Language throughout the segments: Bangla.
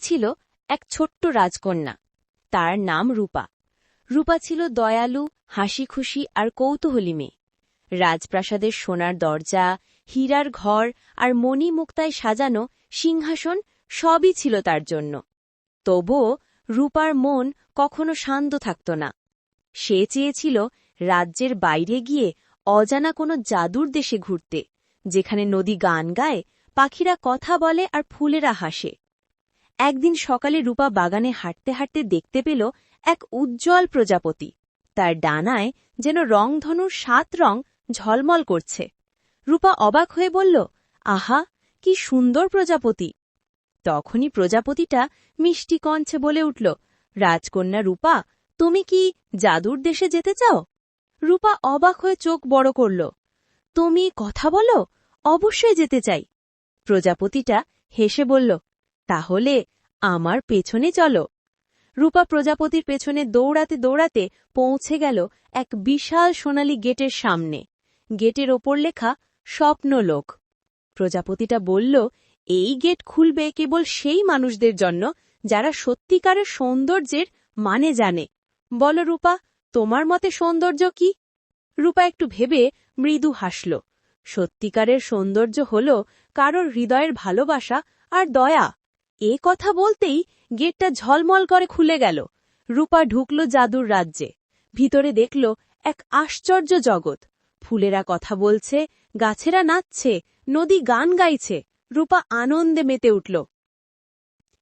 ছিল এক ছোট্ট রাজকন্যা। তার নাম রূপা। রূপা ছিল দয়ালু হাসি খুশি আর কৌতূহলী মেয়ে। রাজপ্রাসাদের সোনার দরজা, হীরার ঘর আর মণি মুক্তায় সাজানো সিংহাসন সবই ছিল তার জন্য। তবুও রূপার মন কখনো শান্ত থাকত না। সে চেয়েছিল রাজ্যের বাইরে গিয়ে অজানা কোনো জাদুর দেশে ঘুরতে, যেখানে নদী গান গায়, পাখিরা কথা বলে আর ফুলেরা হাসে। একদিন সকালে রূপা বাগানে হাঁটতে হাঁটতে দেখতে পেল এক উজ্জ্বল প্রজাপতি। তার ডানায় যেন রংধনুর সাত রং ঝলমল করছে। রূপা অবাক হয়ে বলল, আহা, কি সুন্দর প্রজাপতি! তখনই প্রজাপতিটা মিষ্টি কঞ্চে বলে উঠল, রাজকন্যা রূপা, তুমি কি জাদুর দেশে যেতে চাও? রূপা অবাক হয়ে চোখ বড় করল, তুমি কথা বলো, অবশ্যই যেতে চাই। প্রজাপতিটা হেসে বলল তাহলে আমার পেছনে চলো। রূপা প্রজাপতির পেছনে দৌড়াতে দৌড়াতে পৌঁছে গেল এক বিশাল সোনালী গেটের সামনে। গেটের ওপর লেখা, স্বপ্নলোক। প্রজাপতিটা বলল, এই গেট খুলবে কেবল সেই মানুষদের জন্য যারা সত্যিকারের সৌন্দর্যের মানে জানে। বল রূপা, তোমার মতে সৌন্দর্য কি? রূপা একটু ভেবে মৃদু হাসল, সত্যিকারের সৌন্দর্য হল কারোর হৃদয়ের ভালোবাসা আর দয়া। এ কথা বলতেই গেটটা ঝলমল করে খুলে গেল। রূপা ঢুকল জাদুর রাজ্যে। ভিতরে দেখল এক আশ্চর্য জগৎ। ফুলেরা কথা বলছে, গাছেরা নাচছে, নদী গান গাইছে। রূপা আনন্দে মেতে উঠল।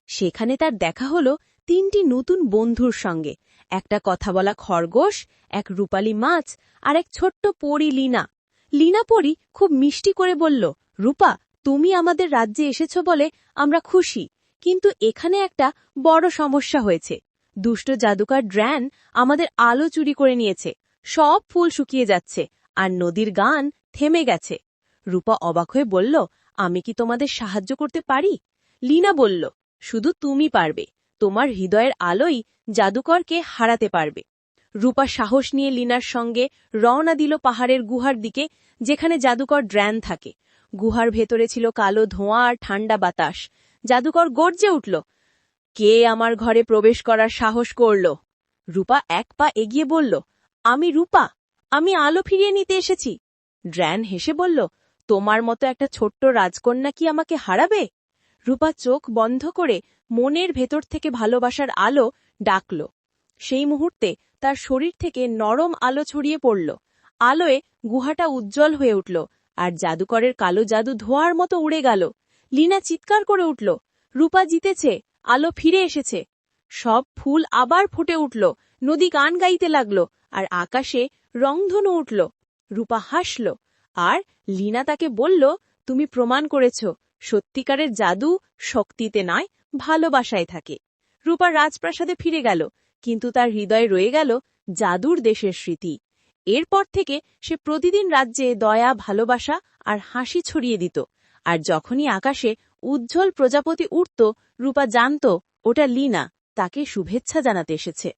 সেখানে তার দেখা হল তিনটি নতুন বন্ধুর সঙ্গে। একটা কথা বলা খরগোশ, এক রূপালী মাছ আর এক ছোট্ট পরী লীনা। লীনা পরী খুব মিষ্টি করে বলল, রূপা, তুমি আমাদের রাজ্যে এসেছ বলে আমরা খুশি। কিন্তু এখানে একটা বড় সমস্যা হয়েছে। দুষ্ট জাদুকার ড্র্যান আমাদের আলো চুরি করে নিয়েছে। সব ফুল শুকিয়ে যাচ্ছে আর নদীর গান থেমে গেছে। রূপা অবাক হয়ে বলল, আমি কি তোমাদের সাহায্য করতে পারি? লীনা বলল, শুধু তুমি পারবে। তোমার হৃদয়ের আলোই জাদুকরকে হারাতে পারবে। রূপা সাহস নিয়ে লিনার সঙ্গে রওনা দিল পাহাড়ের গুহার দিকে, যেখানে জাদুকর ড্র্যান থাকে। গুহার ভেতরে ছিল কালো ধোঁয়া আর ঠান্ডা বাতাস। জাদুকর গর্জে উঠল, কে আমার ঘরে প্রবেশ করার সাহস করল? রূপা এক পা এগিয়ে বলল, আমি রূপা, আমি আলো ফিরিয়ে নিতে এসেছি। ড্র্যান হেসে বলল, তোমার মতো একটা ছোট্ট রাজকন্যা কি আমাকে হারাবে? রূপা চোখ বন্ধ করে মনের ভেতর থেকে ভালোবাসার আলো ডাকল। সেই মুহূর্তে তার শরীর থেকে নরম আলো ছড়িয়ে পড়ল। আলোয় গুহাটা উজ্জ্বল হয়ে উঠল, আর জাদুকরের কালো জাদু ধোয়ার মতো উড়ে গেল। লীনা চিৎকার করে উঠল। রূপা জিতেছে, আলো ফিরে এসেছে। সব ফুল আবার ফুটে উঠল, নদী গান গাইতে লাগল, আর আকাশে রংধনু উঠল। রূপা হাসল, আর লীনা তাকে বলল, তুমি প্রমাণ করেছ, সত্যিকারের জাদু শক্তিতে নয়, ভালোবাসায় থাকে। রূপা রাজপ্রাসাদে ফিরে গেল, কিন্তু তার হৃদয়ে রয়ে গেল জাদুর দেশের স্মৃতি। এরপর থেকে সে প্রতিদিন রাজ্যে দয়া, ভালোবাসা আর হাসি ছড়িয়ে দিত। আর যখনই আকাশে উজ্জ্বল প্রজাপতি উঠত রূপা জানত ওটা লীনা তাকে শুভেচ্ছা জানাতে এসেছে।